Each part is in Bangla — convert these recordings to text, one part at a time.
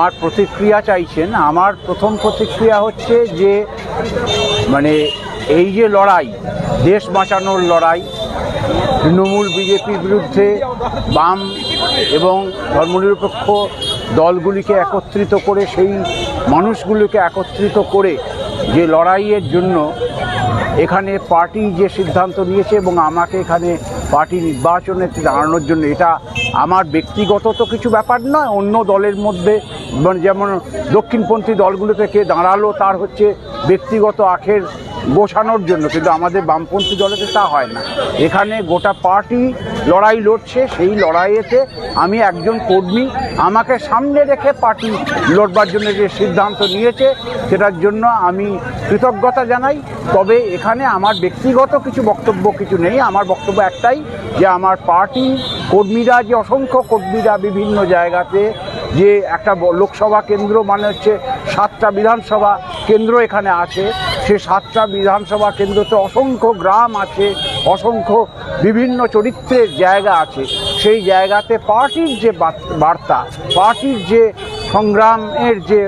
আমার প্রতিক্রিয়া চাইছেন, আমার প্রথম প্রতিক্রিয়া হচ্ছে যে মানে এই যে লড়াই, দেশ বাঁচানোর লড়াই, তৃণমূল বিজেপির বিরুদ্ধে বাম এবং ধর্মনিরপেক্ষ দলগুলিকে একত্রিত করে, সেই মানুষগুলিকে একত্রিত করে যে লড়াইয়ের জন্য এখানে পার্টি যে সিদ্ধান্ত নিয়েছে এবং আমাকে এখানে পার্টি নির্বাচনে দাঁড়ানোর জন্য। এটা আমার ব্যক্তিগত তো কিছু ব্যাপার নয়, অন্য দলের মধ্যে মানে যেমন দক্ষিণপন্থী দলগুলো থেকে দাঁড়াল, তার হচ্ছে ব্যক্তিগত আখের গোছানোর জন্য, কিন্তু আমাদের বামপন্থী দলেতে তা হয় না। এখানে গোটা পার্টি লড়াই লড়ছে, সেই লড়াইয়েতে আমি একজন কর্মী, আমাকে সামনে রেখে পার্টি লড়বার জন্য যে সিদ্ধান্ত নিয়েছে, সেটার জন্য আমি কৃতজ্ঞতা জানাই। তবে এখানে আমার ব্যক্তিগত কিছু বক্তব্য কিছু নেই। আমার বক্তব্য একটাই, যে আমার পার্টি কর্মীরা, যে অসংখ্য কর্মীরা বিভিন্ন জায়গাতে, যে একটা লোকসভা কেন্দ্র মানে হচ্ছে সাতটা বিধানসভা কেন্দ্র এখানে আছে। সে সাতটা বিধানসভা কেন্দ্রতে অসংখ্য গ্রাম আছে, অসংখ্য বিভিন্ন চরিত্রের জায়গা আছে। সেই জায়গাতে পার্টির যে বার্তা, পার্টির যে সংগ্রামের যে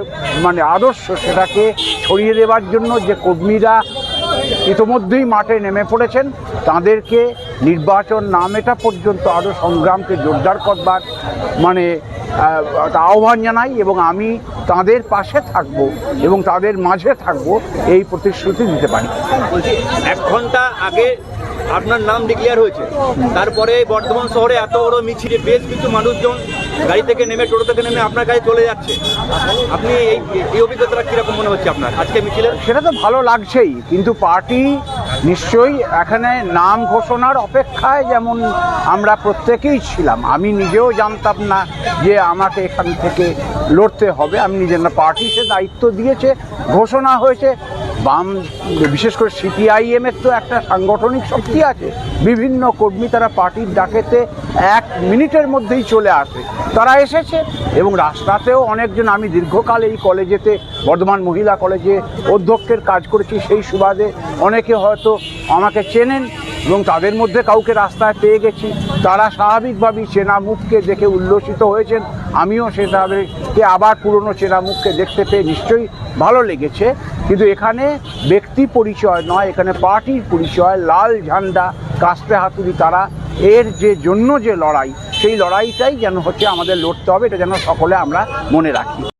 মানে আদর্শ, সেটাকে ছড়িয়ে দেওয়ার জন্য যে কর্মীরা ইতোমধ্যেই মাঠে নেমে পড়েছেন। তাদেরকে নির্বাচন না মেটা পর্যন্ত আরও সংগ্রামকে জোরদার করবার মানে আহ্বান জানাই এবং আমি তাদের পাশে থাকব এবং তাদের মাঝে থাকব এই প্রতিশ্রুতি দিতে পারি। এক ঘণ্টা আগে আপনার নাম ডিক্লেয়ার হয়েছে। তারপরে বর্ধমান শহরে এত বড় মিছিলে বেশ কিছু মানুষজন গাড়ি থেকে নেমে, টোটো থেকে নেমে আপনার কাছে চলে যাচ্ছে। আপনি এই এই অভিজ্ঞতাটা কীরকম মনে হচ্ছে আপনার? আজকে মিছিলে? সেটা তো ভালো লাগছেই, কিন্তু পার্টি নিশ্চয়ই এখানে নাম ঘোষণার অপেক্ষায় যেমন আমরা প্রত্যেকেই ছিলাম। আমি নিজেও জানতাম না যে আমাকে এখান থেকে লড়তে হবে। আমি নিজের না, পার্টি সে দায়িত্ব দিয়েছে, ঘোষণা হয়েছে। বাম, বিশেষ করে সিপিআইএম এর তো একটা সাংগঠনিক শক্তি আছে। বিভিন্ন কর্মী তারা পার্টির ডাকেতে এক মিনিটের মধ্যেই চলে আসে। তারা এসেছে এবং রাস্তাতেও অনেকজন, আমি দীর্ঘকাল এই কলেজেতে, বর্ধমান মহিলা কলেজে অধ্যক্ষের কাজ করেছি, সেই সুবাদে অনেকে হয়তো আমাকে চেনেন এবং তাদের মধ্যে কাউকে রাস্তায় পেয়ে গেছি। তারা স্বাভাবিকভাবেই চেনা মুখকে দেখে উল্লসিত হয়েছেন। আমিও সে তাদেরকে আবার পুরনো চেনা মুখকে দেখতে পেয়ে নিশ্চয়ই ভালো লেগেছে। কিন্তু এখানে ব্যক্তি পরিচয় নয়, এখানে পার্টির পরিচয়, লাল ঝান্ডা, কাস্তে হাতুড়ি তারা। এর যে জন্য যে লড়াই, সেই লড়াইটাই যেন হচ্ছে আমাদের লড়তে হবে, এটা যেন সকলে আমরা মনে রাখি।